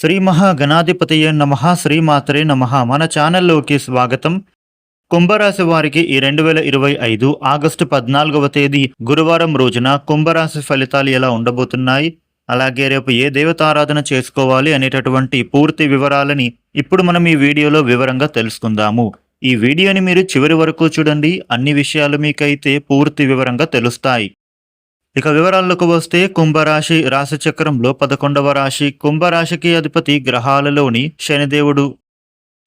శ్రీ మహాగణాధిపతయ నమ శ్రీమాత్రే నమ. మన ఛానల్లోకి స్వాగతం. కుంభరాశి వారికి ఈ రెండు వేల ఇరవై ఐదు ఆగస్టు పద్నాలుగవ తేదీ గురువారం రోజున కుంభరాశి ఫలితాలు ఎలా ఉండబోతున్నాయి? అలాగే రేపు ఏ దేవతారాధన చేసుకోవాలి అనేటటువంటి పూర్తి వివరాలని ఇప్పుడు మనం ఈ వీడియోలో వివరంగా తెలుసుకుందాము. ఈ వీడియోని మీరు చివరి వరకు చూడండి. అన్ని విషయాలు మీకైతే పూర్తి వివరంగా తెలుస్తాయి. ఇక వివరాల్లోకి వస్తే కుంభరాశి రాశిచక్రంలో పదకొండవ రాశి కుంభరాశికి అధిపతి గ్రహాలలోని శనిదేవుడు.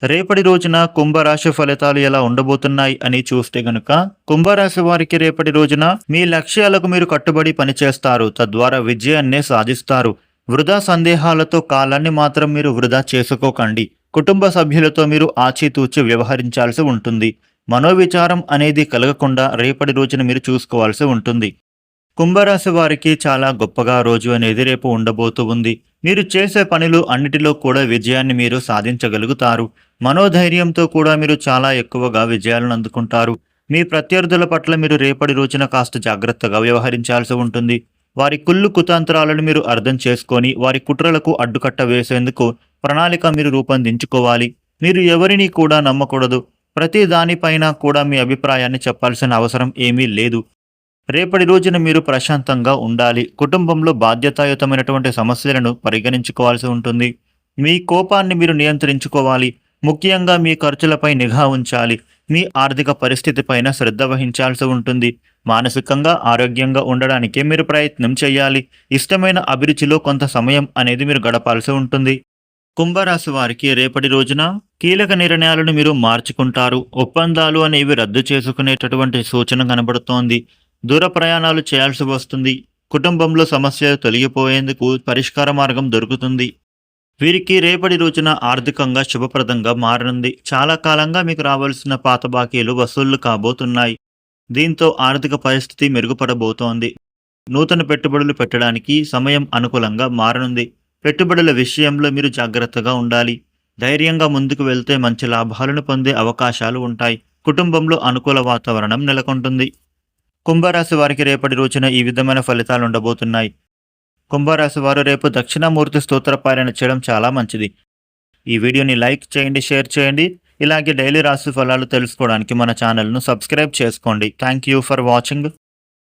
రేపటి రోజున కుంభరాశి ఫలితాలు ఎలా ఉండబోతున్నాయి అని చూస్తే గనుక కుంభరాశి వారికి రేపటి రోజున మీ లక్ష్యాలకు మీరు కట్టుబడి పనిచేస్తారు తద్వారా విజయాన్నే సాధిస్తారు. వృధా సందేహాలతో కాలాన్ని మాత్రం మీరు వృధా చేసుకోకండి. కుటుంబ సభ్యులతో మీరు ఆచితూచి వ్యవహరించాల్సి ఉంటుంది. మనోవిచారం అనేది కలగకుండా రేపటి రోజున మీరు చూసుకోవాల్సి ఉంటుంది. కుంభరాశి వారికి చాలా గొప్పగా రోజు అనేది రేపు ఉండబోతూ ఉంది. మీరు చేసే పనులు అన్నిటిలో కూడా విజయాన్ని మీరు సాధించగలుగుతారు. మనోధైర్యంతో కూడా మీరు చాలా ఎక్కువగా విజయాలను అందుకుంటారు. మీ ప్రత్యర్థుల పట్ల మీరు రేపటి రోజున కాస్త జాగ్రత్తగా వ్యవహరించాల్సి ఉంటుంది. వారి కుళ్ళు కుతంత్రాలను మీరు అర్థం చేసుకొని వారి కుట్రలకు అడ్డుకట్ట వేసేందుకు ప్రణాళిక మీరు రూపొందించుకోవాలి. మీరు ఎవరిని కూడా నమ్మకూడదు. ప్రతి దానిపైన కూడా మీ అభిప్రాయాన్ని చెప్పాల్సిన అవసరం ఏమీ లేదు. రేపటి రోజున మీరు ప్రశాంతంగా ఉండాలి. కుటుంబంలో బాధ్యతాయుతమైనటువంటి సమస్యలను పరిగణించుకోవాల్సి ఉంటుంది. మీ కోపాన్ని మీరు నియంత్రించుకోవాలి. ముఖ్యంగా మీ ఖర్చులపై నిఘా ఉంచాలి. మీ ఆర్థిక పరిస్థితిపైన శ్రద్ధ వహించాల్సి ఉంటుంది. మానసికంగా ఆరోగ్యంగా ఉండడానికి మీరు ప్రయత్నం చేయాలి. ఇష్టమైన అభిరుచిలో కొంత సమయం అనేది మీరు గడపాల్సి ఉంటుంది. కుంభరాశి వారికి రేపటి రోజున కీలక నిర్ణయాలను మీరు మార్చుకుంటారు. ఒప్పందాలు అనేవి రద్దు చేసుకునేటటువంటి సూచన కనబడుతోంది. దూర ప్రయాణాలు చేయాల్సి వస్తుంది. కుటుంబంలో సమస్య తొలగిపోయేందుకు పరిష్కార మార్గం దొరుకుతుంది. వీరికి రేపటి రోజున ఆర్థికంగా శుభప్రదంగా మారనుంది. చాలా కాలంగా మీకు రావాల్సిన పాత బాకీలు వసూళ్ళు కాబోతున్నాయి. దీంతో ఆర్థిక పరిస్థితి మెరుగుపడబోతోంది. నూతన పెట్టుబడులు పెట్టడానికి సమయం అనుకూలంగా మారనుంది. పెట్టుబడుల విషయంలో మీరు జాగ్రత్తగా ఉండాలి. ధైర్యంగా ముందుకు వెళ్తే మంచి లాభాలను పొందే అవకాశాలు ఉంటాయి. కుటుంబంలో అనుకూల వాతావరణం నెలకొంటుంది. కుంభరాశి వారికి రేపటి రోజున ఈ విధమైన ఫలితాలు ఉండబోతున్నాయి. కుంభరాశి వారు రేపు దక్షిణామూర్తి స్తోత్ర పారాయణ చేయడం చాలా మంచిది. ఈ వీడియోని లైక్ చేయండి షేర్ చేయండి. ఇలాగే డైలీ రాశి ఫలాలు తెలుసుకోవడానికి మన ఛానల్ను సబ్స్క్రైబ్ చేసుకోండి. Thank you for watching.